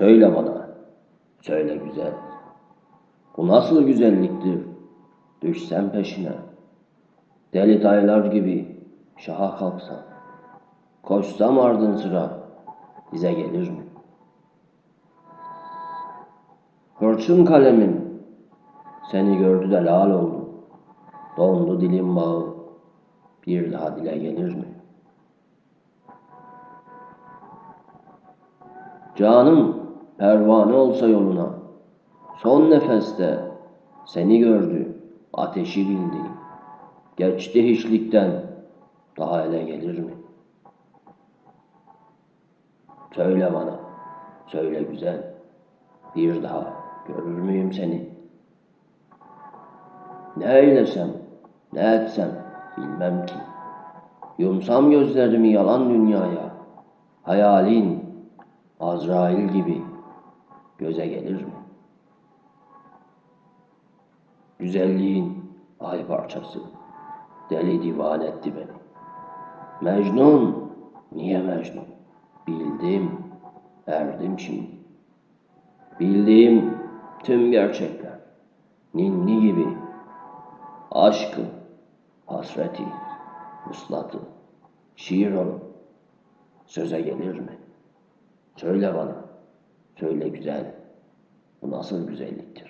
Söyle bana, söyle güzel. Bu nasıl güzelliktir? Düşsem peşine. Deli dayılar gibi şaha kalksam. Koşsam ardın sıra bize gelir mi? Hırçın kalemim seni gördü de lal oldu. Dondu dilim bağı bir daha dile gelir mi? Canım pervane olsa yoluna son nefeste seni gördü ateşi bildi. Geçti hiçlikten daha ele gelir mi? Söyle bana, söyle güzel. Bir daha görür müyüm seni? Ne eylesem, ne etsem bilmem ki. Yumsam gözlerimi yalan dünyaya. Hayalin Azrail gibi göze gelir mi? Güzelliğin ay parçası deli divan etti beni. Mecnun, niye Mecnun? Bildim, erdim şimdi. Bildiğim tüm gerçekler, ninni gibi, aşkı, hasreti, vuslatı, şiir olup söze gelir mi? Söyle bana, söyle güzel, bu nasıl güzelliktir?